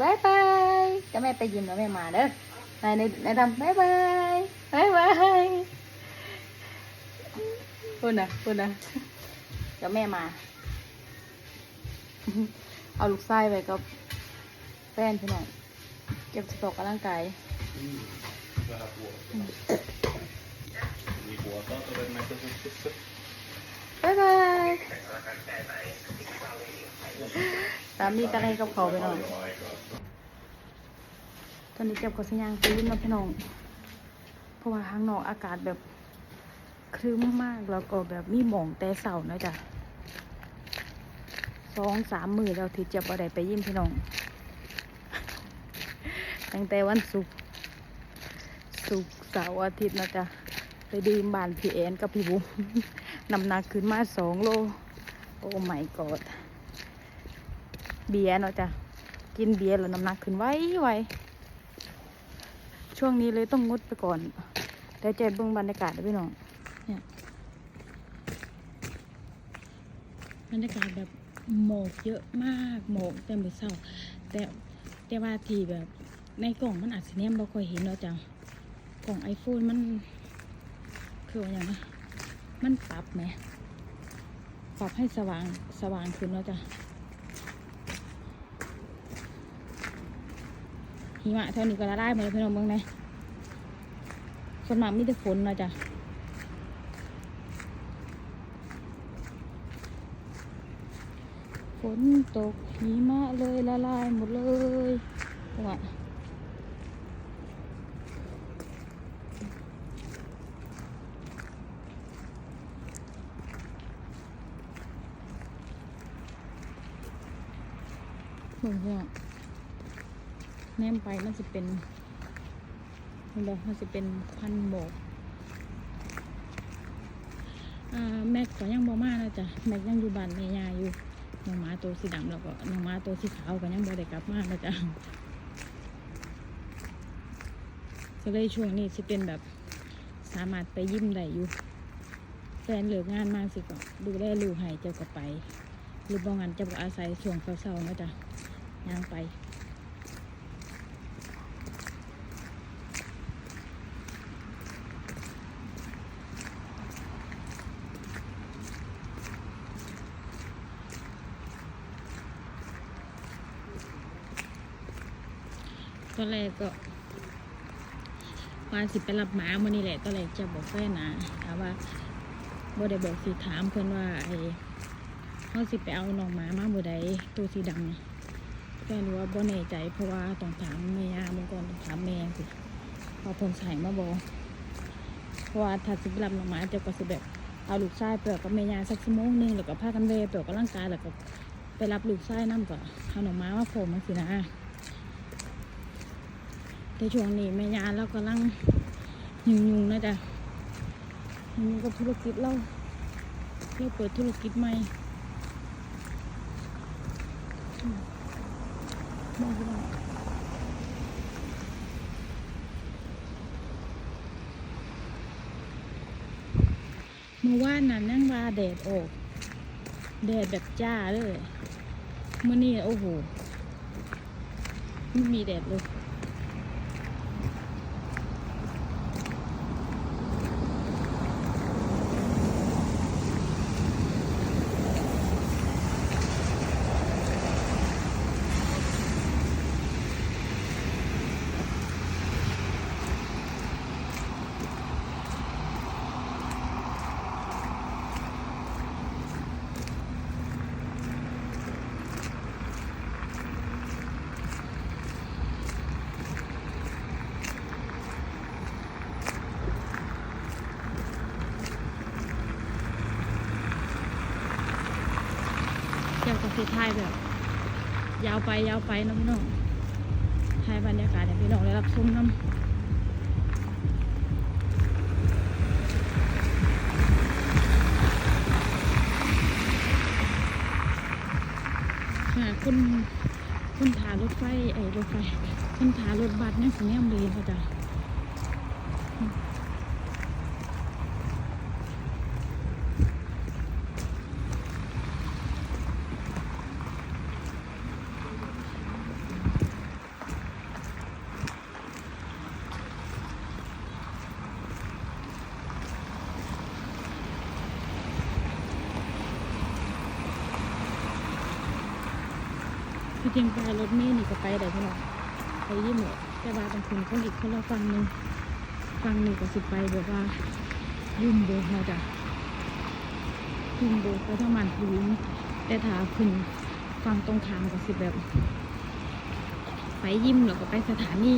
บายบายจะแม่ไปยิมแล้วแม่มาเด้อไหนในในทำบายบายบายบายพูดนะพูดนะเดี๋ยวแม่มา เอาลูกไส้ไปกับแฟนพี่น้องเก็บสตอกกำลังกายมีหัวก็จะเป็นไมโครโฟนสุดบายบายสามีก็ให้กับเขาไปหน่อย อนนี้เก็บกับสัญญาณไปยิ้มนะพี่น้อง เพราะว่าข้างนอกอากาศแบบครึ้มมากแล้วก็แบบมีหมองแต่เสานะจ๊ะสองสามมือแล้วที่เจ็บอะไรไปยิ้มพี่น้อง ตั้งแต่วันศุกร์ศุกร์เสาร์อาทิตย์นะจ๊ะไปดื่มบานพี่แอนกับพี่บุ๋มน้ำหนักขึ้นมาสองโล โอ้ไม่กอดเบียร์เนาะจ๊ะกินเบียร์แล้วน้ำหนักขึ้นไวไว ช่วงนี้เลยต้องงดไปก่อนเดี๋ยวจเบื้องบรรยากาศนะพี่น้องเนี่ยบรรยากาศแบบหมอกเยอะมากหมอกเต็มไปเศร้า แต่แต่ว่าทีแบบในกล่องมันอาจจะเนี่ยบ่ค่อยเห็นเนาจ้ะกล่องไอโฟนมันคือว่าอย่างนะมันปรับไหมปรับให้สว่างสว่างขึ้นแล้วจ้ะหิมะเท่านี้ก็ละลายหมดเลยพี่น้องเมืองไหน ส่วนมากมีแต่ฝนนะจ้ะฝนตกหิมะเลยละลายหมดเลยว่าเหมือนเนี่ยแนมไปมันจะเป็น มันบอกมันจะเป็นพันหมอกแม็กก็ยังบ่มานะจ๊ะแม็กยังอยู่บ้านแม่ยาอยู่น้องหมาตัวสีดำแล้วก็น้องหมาตัวสีขาวก็ยังบ่ได้กลับมานะจ๊ะก็เลยช่วงนี้จะเป็นแบบสามารถไปยิ้มได้อยู่แฟนเหลืองานมาสิก็ดูแลลูกให้เจ้าก็ไปหรือบ่งั้นจะก็อาศัยช่วงเศร้าๆนะจ๊ะย่างไป อนแรกก็ว่าสิไปรับหมามื่อนี้แหละตอนแรกจะบอกแฟนนะถามว่าบ่ได้บอกสิถามเพื่อนว่าไอ้เขาสิไปเอาน้องหมามาเมื่อใดตัวสีดำแฟนรู้ว่าบ่แน่ใจเพราะว่าต้องถามแม่ยาเมื่อก่อนถามแม่สิพอเพิ่นใส่มาบอกว่าถ้าสิไปรับน้องหมาเจะก็สิแบบเอาลูกชายไปกับแม่ยาสักชั่วโมงหนึงแล้วก็พากันเวไปออกกำลังกายแล้วก็ไปรับลูกชายนั่ก็เอาน้องหมามาโผล่มาสินะ ในช่วงนี้แม่ยาเรากำลังยุ่งๆนะจ๊ะยุ่งกับธุรกิจเราเพื่อเปิดธุรกิจใหม่มอกไม่ได้เมื่อวานนั้นนั่งว่าแดดออก แดดแบบจ้าเลยเมื่อนี้โอ้โหไม่มีแดดเลย เจ้าก็คือถ่ายแบบ ยาวไปยาวไปนะพี่น้องถ่ายบรรยากาศให้พี่น้องได้รับชมน้ำคุณคุณถารถไฟไอ้รถไฟคุณถารถบัสเนี่ยสิแนมเลยเขาจ้ะ เทียงปลารถเมล์นี่ก็ไปได้พี่น้องไปยี่หมดแต่ว่าบางคนคนอีกคนละฟังหนึ่งฟังนี่ก็สิไปแบบว่ายุ่มโบเราจะยุ่มโบไปทั้งมันพื้นแต่ถ้าขึ้นฟังตรงขามก็สิแบบ ไปยิ้มแล้วก็ไปสถานี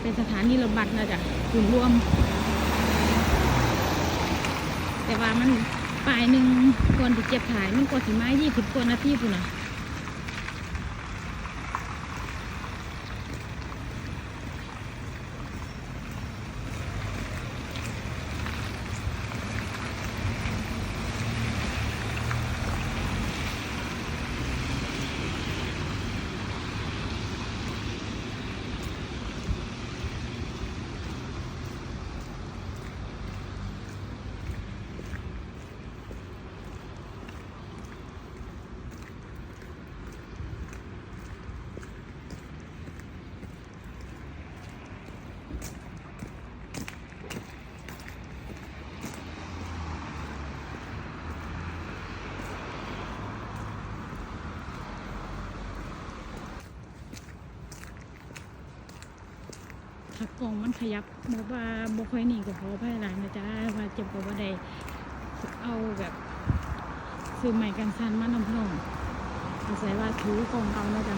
ไปสถานีรถบัสนะจ๊ะกลุ่มรวม แต่ว่ามันปลายหนึ่งคนที่เจ็บถ่ายมันกว่าสิมายี่สิบกว่านาทีพุ่นนะ ถ้ากล่องมันขยับบอกว่าบ่ค่อยหนีก็ขออภัยหลายนะจ๊ะว่าเจ็บกับ่ได้เอาแบบซื้อใหม่กันซันมานำพนองอาศัยว่าถือกล่องเอานะจ๊ะ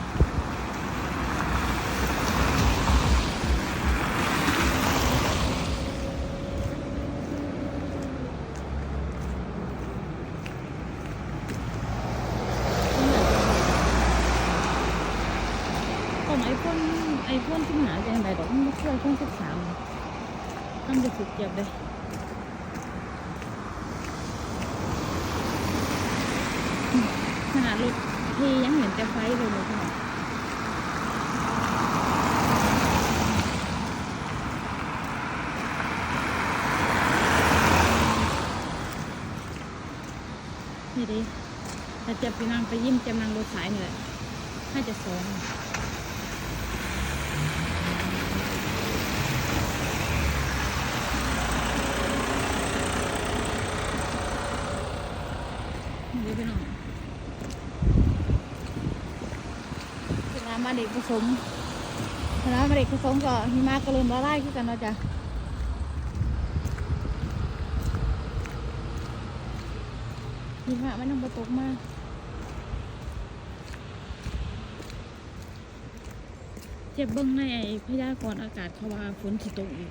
ของไอโฟนไอโฟนที่หาจังไดดอกมันไม่ เคยไอโฟนสิบสามทำได้สุดเจ็บเลยขนาดรถเทยังเห็นแต่ไฟเลยเลยค่ะนี่ดิถ้าเจ็บไปนั่งไปยิ้มเจ็บนั่งรถสายนี่แหละน่าจะสองนี่พี่น้องเวลา มาเด็กผสมคณะมาเด็กผสมก็หิมะก็เริ่มละลายขึ้นกันนะจ๊ะหิมะไม่ต้องไปตกมากเจ็บเบิ้งในไอ้พยากรณ์อากาศเขาว่าฝนสิตกอีก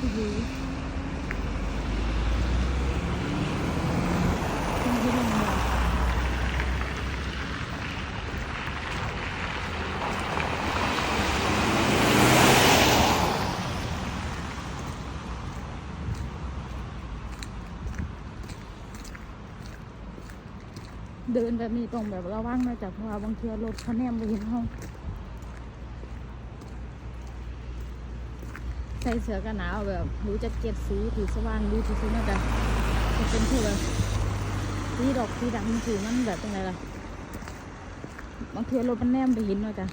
โอ้โหเป็นที่ลงเลย เดินแบบนี้ต้องแบบระวังนะจ๊ะเพราะว่าบางทีรถเขาแนมไปเห็นห้องใส่เสื้อกันหนาวแบบรู้จะเก็ตสีถือสว่างรู้ที่สุดน่าจะจะเป็นที่แบบสีดอกสีดำสีมันแบบเป็นไงล่ะบางทีรถมันแนมไปหินนาะจ้ะ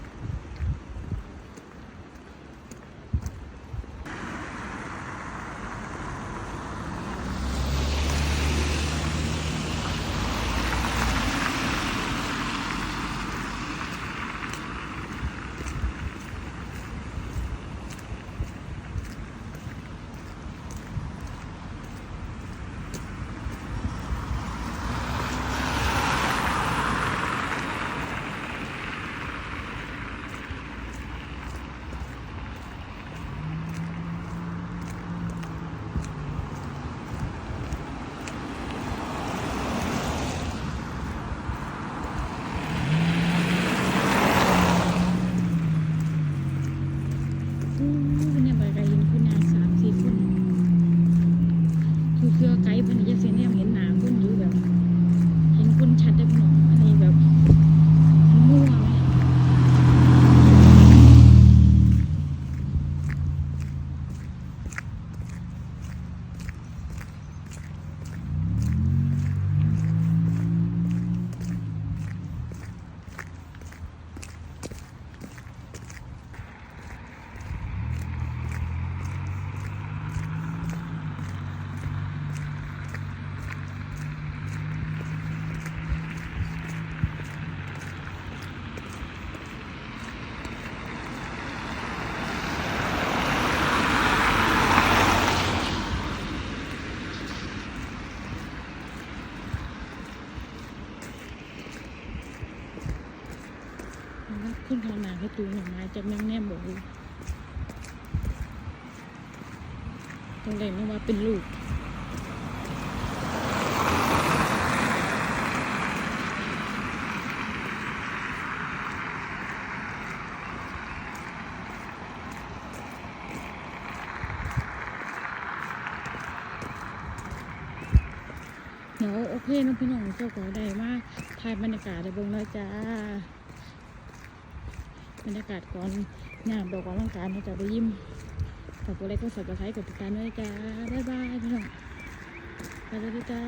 ขึ้นทางหนาให้ตูหน่อไม้จากแมงแนมบอกอยู่ตรงไหนนึกว่าเป็นลูกเดี๋ยวโอเคเนาะพี่น้องเจ้าก็ได้มากถ่ายบรรยากาศในบื้องน้อยจ้า บรรยากาศก่อนงามดอกกำลังการนะจ๊ะไปยิ้มฝากกดไลค์กดซับสไครต์กดติดตามด้วยจ้าบ๊ายบายพี่น้องไปเลยจ้า